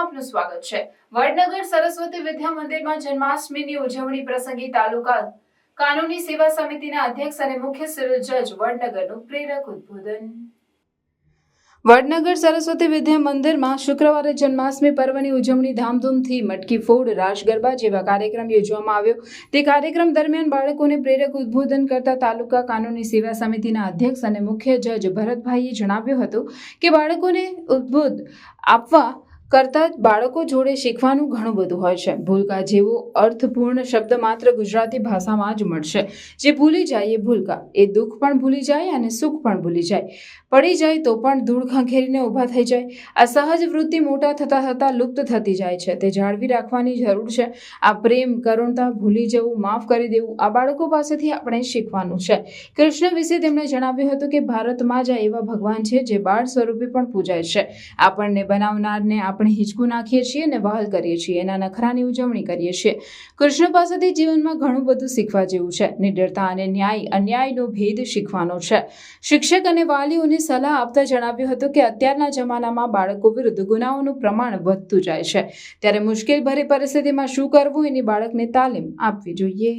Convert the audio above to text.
આપનું સ્વાગત છે. વડનગર સરસ્વતી વિદ્યા મંદિરમાં જન્માષ્ટમીની ઉજવણી પ્રસંગે તાલુકા કાનૂની સેવા સમિતિના અધ્યક્ષ અને મુખ્ય સિવિલ જજ વડનગરનું પ્રેરક ઉદ્બોધન. વડનગર સરસ્વતી વિદ્યા મંદિરમાં શુક્રવારે જન્માષ્ટમી પર્વની ઉજવણી ધામધૂમથી મટકી ફોડ, રાસ ગરબા જેવા કાર્યક્રમ યોજવામાં આવ્યો. તે કાર્યક્રમ દરમિયાન બાળકોને પ્રેરક ઉદ્બોધન કરતા તાલુકા કાનૂની સેવા સમિતિના અધ્યક્ષ અને મુખ્ય જજ ભરતભાઈએ જણાવ્યું હતું કે બાળકોને ઉદ્બોધ આપવા કરતાં બાળકો જોડે શીખવાનું ઘણું બધું હોય છે. ભૂલકા જેવો અર્થપૂર્ણ શબ્દ માત્ર ગુજરાતી ભાષામાં જ મળશે. જે ભૂલી જાય એ ભૂલકા. એ દુઃખ પણ ભૂલી જાય અને સુખ પણ ભૂલી જાય. પડી જાય તો પણ ધૂળ ખંખેરીને ઊભા થઈ જાય. આ સહજ વૃત્તિ મોટા થતાં થતાં લુપ્ત થતી જાય છે. તે જાળવી રાખવાની જરૂર છે. આ પ્રેમ, કરુણતા ભૂલી જવું, માફ કરી દેવું, આ બાળકો પાસેથી આપણે શીખવાનું છે. કૃષ્ણ વિશે તેમણે જણાવ્યું હતું કે ભારતમાં જ એવા ભગવાન છે જે બાળ સ્વરૂપે પણ પૂજાય છે. આપણને બનાવનારને આપણે હિંચકું નાખીએ છીએ અને વહાલ કરીએ છીએ, એના નખરાની ઉજવણી કરીએ છીએ. કૃષ્ણ પાસેથી જીવનમાં ઘણું બધું શીખવા જેવું છે. નિડરતા અને ન્યાય, અન્યાયનો ભેદ શીખવાનો છે. શિક્ષક અને વાલીઓને સલાહ આપતા જણાવ્યું હતું કે અત્યારના જમાનામાં બાળકો વિરુદ્ધ ગુનાઓનું પ્રમાણ વધતું જાય છે. ત્યારે મુશ્કેલ ભરી પરિસ્થિતિમાં શું કરવું? એની બાળકને તાલીમ આપવી જોઈએ.